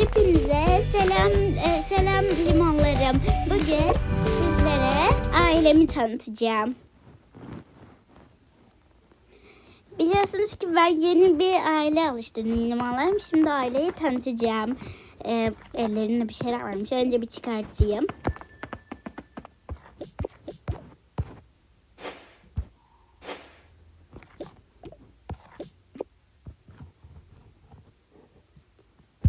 Hepinize selam e, selam limonlarım. Bugün sizlere ailemi tanıtacağım. Biliyorsunuz ki ben yeni bir aile alıştırdım limonlarım. Şimdi aileyi tanıtacağım. E, ellerinde bir şeyler varmış. Önce bir çıkartayım.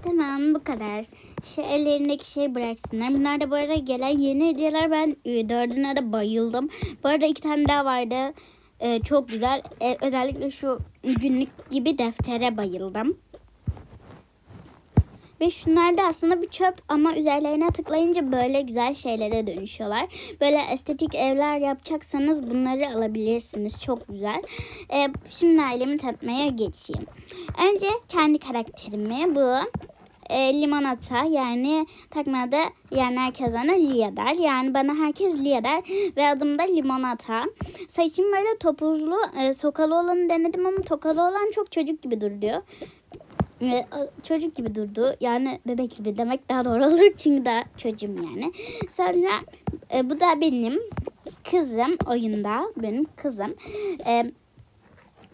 Tamam bu kadar. Şey, ellerindeki şey bıraksınlar. Bunlar da bu arada gelen yeni hediyeler. Ben e, dördüne de bayıldım. Bu arada iki tane daha vardı. E, çok güzel. E, özellikle şu günlük gibi deftere bayıldım. Ve şunlar da aslında bir çöp ama üzerlerine tıklayınca böyle güzel şeylere dönüşüyorlar. Böyle estetik evler yapacaksanız bunları alabilirsiniz. Çok güzel. Ee, şimdi ailemi tanıtmaya geçeyim. Önce kendi karakterimi bu e, limonata yani takmada yani herkes bana Lia der. Yani bana herkes Lia der ve adım da limonata. Saçım böyle topuzlu e, tokalı olanı denedim ama tokalı olan çok çocuk gibi duruyor. Çocuk gibi durdu. Yani bebek gibi demek daha doğru olur. Çünkü daha çocuğum yani. Sonra e, bu da benim kızım oyunda. Benim kızım. E,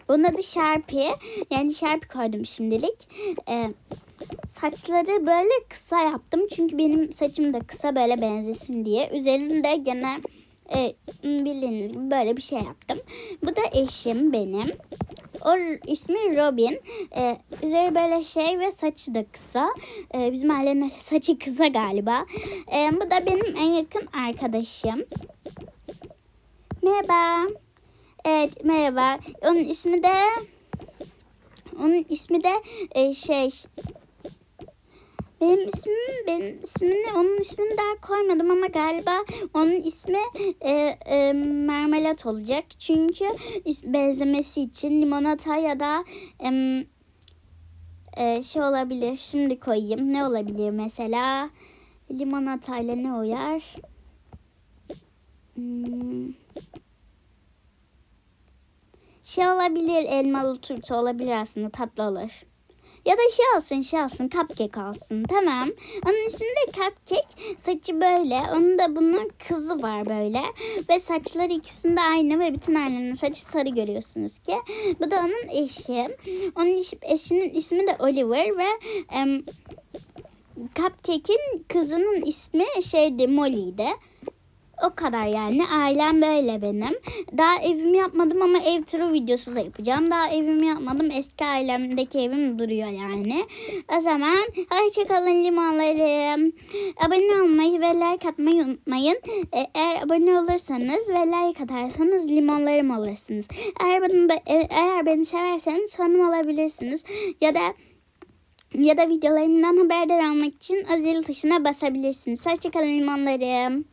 onun adı Sharpie. Yani Sharpie koydum şimdilik. E, saçları böyle kısa yaptım. Çünkü benim saçım da kısa böyle benzesin diye. Üzerinde gene e, bildiğiniz gibi böyle bir şey yaptım. Bu da eşim benim. O ismi Robin. Ee, üzeri böyle şey ve saçı da kısa. Ee, bizim ailenin saçı kısa galiba. Ee, bu da benim en yakın arkadaşım. Merhaba. Evet merhaba. Onun ismi de onun ismi de e, şey benim ismim benim ismini onun ismini daha koymadım ama galiba onun ismi e, e, marmelat olacak. Çünkü benzemesi için limonata ya da em, e, şey olabilir. Şimdi koyayım. Ne olabilir mesela? Limonata ile ne uyar? Hmm. Şey olabilir. Elmalı turta olabilir aslında. Tatlı olur. Ya da şey alsın şey alsın cupcake alsın tamam. Onun ismi de cupcake. Saçı böyle. Onun da bunun kızı var böyle. Ve saçları ikisinde aynı ve bütün ailenin saçı sarı görüyorsunuz ki. Bu da onun eşi. Onun eşi, eşinin ismi de Oliver ve em, Cupcake'in kızının ismi şeydi Molly'di. O kadar yani. Ailem böyle benim. Daha evimi yapmadım ama ev turu videosu da yapacağım. Daha evimi yapmadım. Eski ailemdeki evim duruyor yani. O zaman hoşçakalın limonlarım. Abone olmayı ve like atmayı unutmayın. E, Eğer abone olursanız ve like atarsanız limonlarım olursunuz. Eğer beni, eğer beni severseniz fanım olabilirsiniz. Ya da ya da videolarımdan haberdar olmak için o tuşuna basabilirsiniz. Hoşçakalın limonlarım.